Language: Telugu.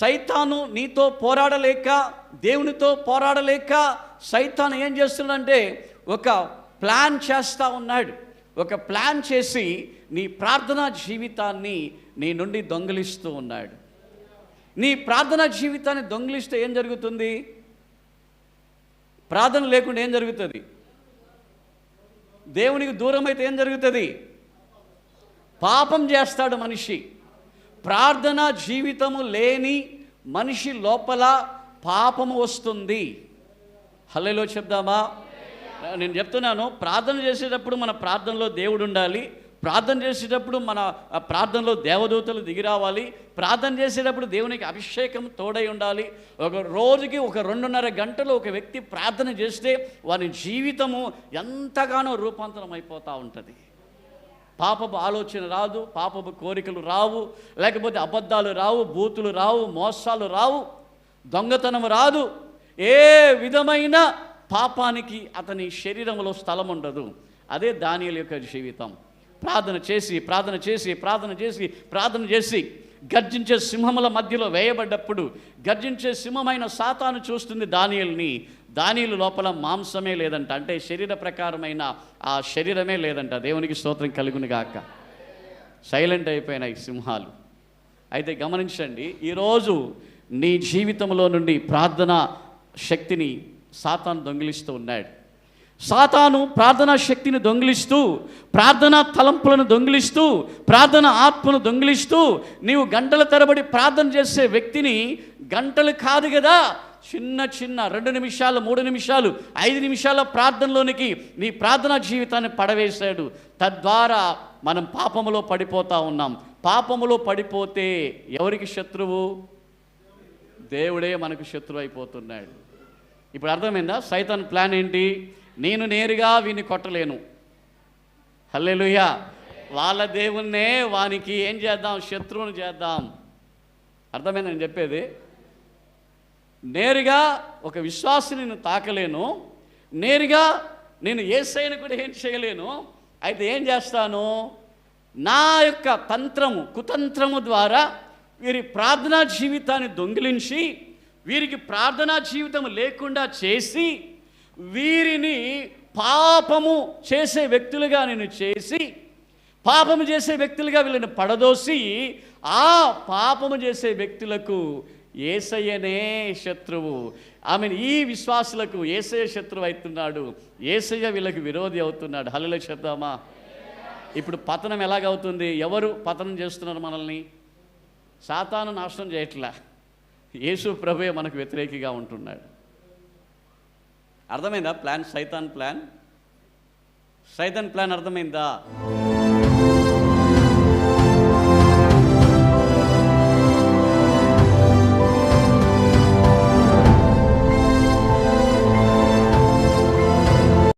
సైతాను నీతో పోరాడలేక దేవునితో పోరాడలేక సైతాను ఏం చేస్తున్నాడంటే ఒక ప్లాన్ చేస్తూ ఉన్నాడు. ఒక ప్లాన్ చేసి నీ ప్రార్థనా జీవితాన్ని నీ నుండి దొంగిలిస్తూ ఉన్నాడు. నీ ప్రార్థనా జీవితాన్ని దొంగిలిస్తే ఏం జరుగుతుంది? ప్రార్థన లేకుండా ఏం జరుగుతుంది? దేవునికి దూరం అయితే ఏం జరుగుతుంది? పాపం చేస్తాడు మనిషి. ప్రార్థన జీవితము లేని మనిషి లోపల పాపము వస్తుంది. హల్లెలో చెప్దామా? నేను చెప్తున్నాను ప్రార్థన చేసేటప్పుడు మన ప్రార్థనలో దేవుడు ఉండాలి. ప్రార్థన చేసేటప్పుడు మన ప్రార్థనలో దేవదూతలు దిగి రావాలి. ప్రార్థన చేసేటప్పుడు దేవునికి అభిషేకం తోడై ఉండాలి. ఒక రోజుకి ఒక రెండున్నర గంటలు ఒక వ్యక్తి ప్రార్థన చేస్తే వారి జీవితము ఎంతగానో రూపాంతరం అయిపోతూ ఉంటుంది. పాపపు ఆలోచన రాదు పాపపు కోరికలు రావు లేకపోతే అబద్ధాలు రావు బూతులు రావు మోసాలు రావు దొంగతనం రాదు. ఏ విధమైన పాపానికి అతని శరీరంలో స్థలం ఉండదు. అదే దానియల యొక్క జీవితం. ప్రార్థన చేసి ప్రార్థన చేసి ప్రార్థన చేసి ప్రార్థన చేసి గర్జించే సింహముల మధ్యలో వేయబడ్డప్పుడు గర్జించే సింహమైన సాతాను చూస్తుంది దానియల్ని. దానియులు లోపల మాంసమే లేదంట. అంటే శరీర ప్రకారమైన ఆ శరీరమే లేదంట. దేవునికి స్తోత్రం కలుగునిగాక సైలెంట్ అయిపోయినాయి సింహాలు. అయితే గమనించండి ఈరోజు నీ జీవితంలో నుండి ప్రార్థన శక్తిని సాతాను దొంగిలిస్తూ ఉన్నాడు. సాతాను ప్రార్థనా శక్తిని దొంగిలిస్తూ ప్రార్థనా తలంపులను దొంగిలిస్తూ ప్రార్థన ఆత్మను దొంగిలిస్తూ నీవు గంటల తరబడి ప్రార్థన చేసే వ్యక్తిని గంటలు కాదు కదా చిన్న చిన్న రెండు నిమిషాలు మూడు నిమిషాలు ఐదు నిమిషాల ప్రార్థనలోనికి నీ ప్రార్థనా జీవితాన్ని పడవేశాడు. తద్వారా మనం పాపములో పడిపోతా ఉన్నాం. పాపములో పడిపోతే ఎవరికి శత్రువు? దేవుడే మనకు శత్రువు అయిపోతున్నాడు ఇప్పుడు అర్థమైందా? సైతాన్ ప్లాన్ ఏంటి? నేను నేరుగా వీని కొట్టలేను. హల్లెలుయా. వాళ్ళ దేవుణ్ణే వానికి ఏం చేద్దాం? శత్రువుని చేద్దాం. అర్థమైంది నేను చెప్పేది? నేరుగా ఒక విశ్వాసం నేను తాకలేను. నేరుగా నేను ఏ కూడా ఏం చేయలేను. అయితే ఏం చేస్తాను? నా యొక్క తంత్రము కుతంత్రము ద్వారా వీరి ప్రార్థనా జీవితాన్ని దొంగిలించి వీరికి ప్రార్థనా జీవితం లేకుండా చేసి వీరిని పాపము చేసే వ్యక్తులుగా నేను చేసి పాపము చేసే వ్యక్తులుగా వీళ్ళని పడదోసి ఆ పాపము చేసే వ్యక్తులకు ఏసయ్యనే శత్రువు. ఆమె ఈ విశ్వాసులకు ఏసయ్య శత్రువు అవుతున్నాడు. ఏసయ్య వీళ్ళకి విరోధి అవుతున్నాడు. హలలు చెప్దామా? ఇప్పుడు పతనం ఎలాగవుతుంది? ఎవరు పతనం చేస్తున్నారు మనల్ని? సాతాను నాశనం చేయట్లా. యేసు ప్రభుయే మనకు వ్యతిరేకిగా ఉంటున్నాడు. అర్థమైందా? ప్లాన్ సైతాన్ ప్లాన్ సైతాన్ ప్లాన్ అర్థమైందా?